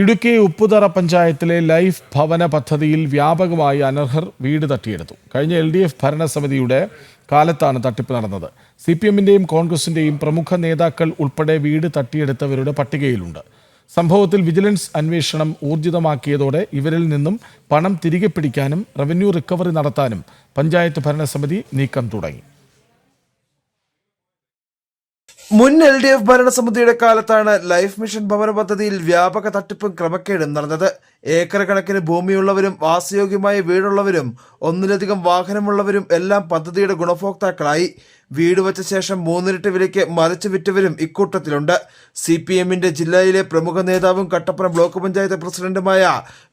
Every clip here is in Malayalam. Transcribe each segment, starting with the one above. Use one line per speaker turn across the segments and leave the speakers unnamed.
ഇടുക്കി ഉപ്പുതറ പഞ്ചായത്തിലെ ലൈഫ് ഭവന പദ്ധതിയിൽ വ്യാപകമായി അനർഹർ വീട് തട്ടിയെടുത്തു. കഴിഞ്ഞ എൽ ഡി എഫ് ഭരണസമിതിയുടെ കാലത്താണ് തട്ടിപ്പ് നടന്നത്. സി പി എമ്മിന്റെയും കോൺഗ്രസിന്റെയും പ്രമുഖ നേതാക്കൾ ഉൾപ്പെടെ വീട് തട്ടിയെടുത്തവരുടെ പട്ടികയിലുണ്ട്. സംഭവത്തിൽ വിജിലൻസ് അന്വേഷണം ഊർജിതമാക്കിയതോടെ ഇവരിൽ നിന്നും പണം തിരികെ പിടിക്കാനും റവന്യൂ റിക്കവറി നടത്താനും പഞ്ചായത്ത് ഭരണസമിതി നീക്കം തുടങ്ങി.
മുൻ എൽ ഡി എഫ് ഭരണസമിതിയുടെ കാലത്താണ് ലൈഫ് മിഷൻ ഭവന പദ്ധതിയിൽ വ്യാപക തട്ടിപ്പും ക്രമക്കേടും നടന്നത്. ഏക്കർ കണക്കിന് ഭൂമിയുള്ളവരും വാസയോഗ്യമായ വീടുള്ളവരും ഒന്നിലധികം വാഹനമുള്ളവരും എല്ലാം പദ്ധതിയുടെ ഗുണഭോക്താക്കളായി. വീട് വച്ച ശേഷം മൂന്നിരട്ടി വിലയ്ക്ക് മറിച്ചു വിറ്റവരും ഇക്കൂട്ടത്തിലുണ്ട്. സി പി എമ്മിന്റെ ജില്ലയിലെ പ്രമുഖ നേതാവും കട്ടപ്പന ബ്ലോക്ക് പഞ്ചായത്ത് പ്രസിഡന്റുമായ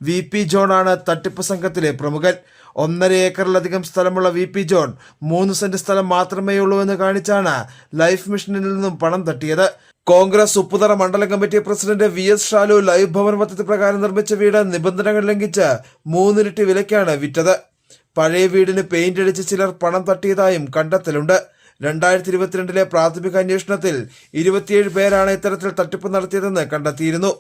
വി പി ജോണാണ് തട്ടിപ്പ് സംഘത്തിലെ പ്രമുഖൻ. ഒന്നര ഏക്കറിലധികം സ്ഥലമുള്ള വി പി ജോൺ മൂന്ന് സെന്റ് സ്ഥലം മാത്രമേ ഉള്ളൂ എന്ന് കാണിച്ചാണ് ലൈഫ് മിഷനിൽ നിന്നും പണം തട്ടിയത്. കോൺഗ്രസ് ഉപ്പുതറ മണ്ഡല committee president V S Shalu life Bhavan പദ്ധതി പ്രകാരം നിർമ്മിച്ച വീട് നിബന്ധനകൾ ലംഘിച്ച് മൂന്നിരട്ടി വിലയ്ക്കാണ് വിറ്റത്. പഴയ വീടിന് പെയിന്റ് അടിച്ച് ചിലർ പണം തട്ടിയതായും കണ്ടെത്തലുണ്ട്. രണ്ടായിരത്തി ഇരുപത്തിരണ്ടിലെ പ്രാഥമിക അന്വേഷണത്തിൽ ഇരുപത്തിയേഴ് പേരാണ് ഇത്തരത്തിൽ തട്ടിപ്പ് നടത്തിയതെന്ന് കണ്ടെത്തിയിരുന്നു.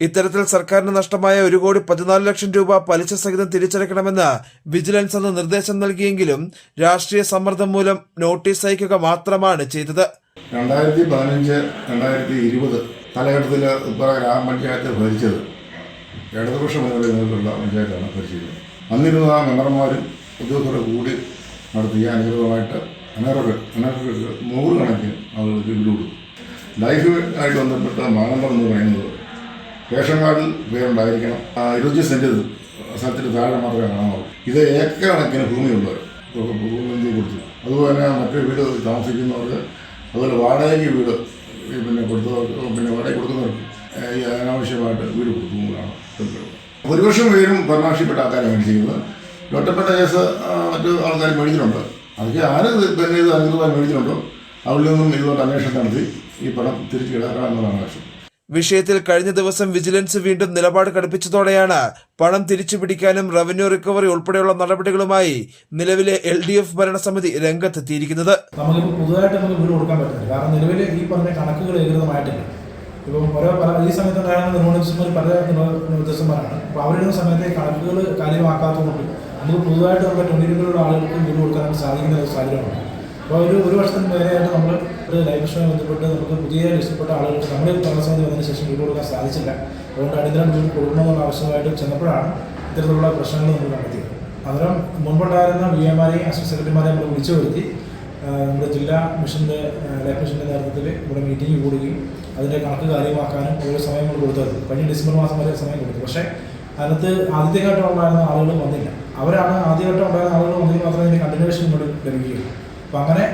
ഇത്തരത്തിൽ സർക്കാരിന് നഷ്ടമായ ഒരു കോടി പതിനാല് ലക്ഷം രൂപ പലിശ സഹിതം തിരിച്ചടയ്ക്കണമെന്ന് വിജിലൻസ് അന്ന് നിർദ്ദേശം നൽകിയെങ്കിലും രാഷ്ട്രീയ സമ്മർദ്ദം മൂലം നോട്ടീസ് അയക്കുക മാത്രമാണ് ചെയ്തത്.
രണ്ടായിരത്തി പതിനഞ്ച് രണ്ടായിരത്തി ഇരുപത് കാലഘട്ടത്തിൽ ഉപ്പറ ഗ്രാമപഞ്ചായത്ത് ഭരിച്ചത് ഇടതുപക്ഷ മുതലുള്ള പഞ്ചായത്താണ് ഭരിച്ചിരുന്നത്. അന്നിരുന്ന മെമ്പർമാരും ഉദ്യോഗസ്ഥരും കൂടി നടത്തിയ അനുഗ്രഹമായിട്ട് നൂറുകണക്കിന് ആളുകൾക്ക് ലൈഫ് ആയിട്ട് ബന്ധപ്പെട്ട മാനദണ്ഡം എന്ന് പറയുന്നത് റേഷൻ കാർഡിൽ പേരുണ്ടായിരിക്കണം ഇരുപത്തി സെന്റ് സ്ഥലത്തിന് താഴെ മാത്രമേ കാണാവുള്ളൂ. ഇത് ഏക്കർ കണക്കിന് ഭൂമിയുള്ളവർ ഭൂമി കൊടുത്തു. അതുപോലെ തന്നെ മറ്റു വീട് താമസിക്കുന്നവർക്ക് അതുപോലെ വാടകയ്ക്ക് വീട് പിന്നെ കൊടുത്തവർക്ക് പിന്നെ വാടക കൊടുക്കുന്നവർക്ക് ഈ അനാവശ്യമായിട്ട് വീട് കൊടുക്കുന്നതാണ് ഭൂരിപക്ഷം പേരും ഭരണാക്ഷിപ്പെട്ട ആൾക്കാരെ മേടിച്ചിരിക്കുന്നത് ഒറ്റപ്പെട്ട കേസ് മറ്റു ആൾക്കാർ മേടിച്ചിട്ടുണ്ട്. അതൊക്കെ ആര് തന്നെ ഇത് അനുകൂലമായി മേടിച്ചിട്ടുണ്ടോ? അവരിൽ നിന്നും ഇതുകൊണ്ട് അന്വേഷണം നടത്തി ഈ പണം തിരിച്ചു കിടക്കണം എന്നതാണ് ആവശ്യം.
വിഷയത്തിൽ കഴിഞ്ഞ ദിവസം വിജിലൻസ് വീണ്ടും നിലപാട് കടുപ്പിച്ചതോടെയാണ് പണം തിരിച്ചുപിടിക്കാനും റവന്യൂ റിക്കവറി ഉൾപ്പെടെയുള്ള നടപടികളുമായി നിലവിലെ എൽ ഡി എഫ് ഭരണസമിതി രംഗത്തെത്തിയിരിക്കുന്നത്.
നമുക്കിപ്പോൾ പുതുതായിട്ട് നമുക്ക് വീട് കൊടുക്കാൻ പറ്റില്ല. കാരണം നിലവിലെ ഈ പറഞ്ഞ കണക്കുകൾ ഏകൃതമായിട്ടില്ല ഇപ്പം ഓരോ പല ഈ സമയത്ത് ഉണ്ടായിരുന്ന നിർമ്മാണ പല നിർദ്ദേശന്മാരാണ് അപ്പോൾ അവരുടെ സമയത്തെ കണക്കുകൾ കാര്യമാക്കാത്തതുകൊണ്ട് നമുക്ക് പുതുതായിട്ട് നമ്മുടെ ട്വന്റിയിലുള്ള ആളുകൾക്ക് വീട് കൊടുക്കാൻ സാധിക്കുന്ന ഒരു സാഹചര്യമാണ് അപ്പോൾ ഒരു ഒരു വർഷത്തിന് മേലെയായിട്ട് നമ്മൾ ലൈഫ് മിഷനുമായി ബന്ധപ്പെട്ട് നമുക്ക് പുതിയ ഇഷ്ടപ്പെട്ട ആളുകൾക്ക് നമ്മുടെ താമസം വന്നതിന് ശേഷം വീട് കൊടുക്കാൻ സാധിച്ചില്ല. അതുകൊണ്ട് അടിയന്തരം വീട് കൊടുക്കണമെന്നുള്ള ആവശ്യമായിട്ട് ചെന്നപ്പോഴാണ് ഇത്തരത്തിലുള്ള പ്രശ്നങ്ങൾ നമ്മൾ കണ്ടെത്തിയത്. അന്നേരം മുമ്പുണ്ടായിരുന്ന വി എമാരെയും അസിസ്റ്റന്റ് സെക്രട്ടറിമാരെയും നമ്മൾ വിളിച്ചു വരുത്തി നമ്മുടെ ജില്ലാ മിഷന്റെ ലൈഫ് മിഷന്റെ നേതൃത്വത്തിൽ ഇവിടെ മീറ്റിംഗ് കൂടുകയും അതിന്റെ കണക്ക് കാര്യമാക്കാനും ഓരോ സമയങ്ങൾ കൊടുത്തത്. കഴിഞ്ഞ ഡിസംബർ മാസം വരെ സമയം കൊടുത്തു. പക്ഷേ അതിനകത്ത് ആദ്യത്തെ ഘട്ടം ഉണ്ടായിരുന്ന ആളുകൾ വന്നില്ല. അവരാണ് ആദ്യഘട്ടം ഉണ്ടായിരുന്ന ആളുകൾ വന്നെങ്കിൽ മാത്രമേ ഇതിന്റെ കണ്ടിന്യൂഷൻ ഇങ്ങോട്ട് ലഭിക്കുകയുള്ളൂ. അപ്പോൾ അങ്ങനെ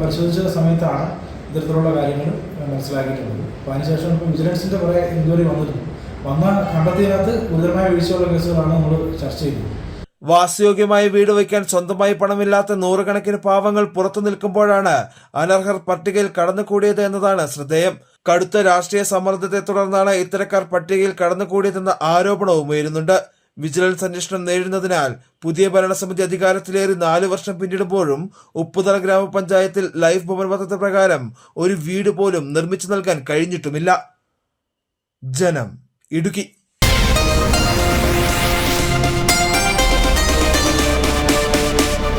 പരിശോധിച്ച സമയത്താണ് ഇത്തരത്തിലുള്ള കാര്യങ്ങൾ മനസ്സിലാക്കിയിട്ടുള്ളത്. അപ്പോൾ അതിനുശേഷം ഇപ്പോൾ വിജിലൻസിന്റെ കുറേ എൻക്വയറി വന്നിരുന്നു. വന്ന കണ്ടെത്തിയതിനകത്ത് ഗുരുതരമായ വീഴ്ചയുള്ള കേസുകളാണ് നമ്മൾ ചർച്ച ചെയ്തത്.
വാസയോഗ്യമായ വീട് വയ്ക്കാൻ സ്വന്തമായി പണമില്ലാത്ത നൂറുകണക്കിന് പാവങ്ങൾ പുറത്തു നിൽക്കുമ്പോഴാണ് അനർഹർ പട്ടികയിൽ കടന്നുകൂടിയത് എന്നതാണ് ശ്രദ്ധേയം. കടുത്ത രാഷ്ട്രീയ സമ്മർദ്ദത്തെ തുടർന്നാണ് ഇത്തരക്കാർ പട്ടികയിൽ കടന്നുകൂടിയതെന്ന ആരോപണവും ഉയരുന്നുണ്ട്. വിജിലൻസ് അന്വേഷണം നേരിടുന്നതിനാൽ പുതിയ ഭരണസമിതി അധികാരത്തിലേറി നാല് വർഷം പിന്നിടുമ്പോഴും ഉപ്പുതല ഗ്രാമപഞ്ചായത്തിൽ ലൈഫ് ഭവൻ പദ്ധതി പ്രകാരം ഒരു വീട് പോലും നിർമ്മിച്ചു നൽകാൻ കഴിഞ്ഞിട്ടുമില്ല. ജനം ഇടുക്കി.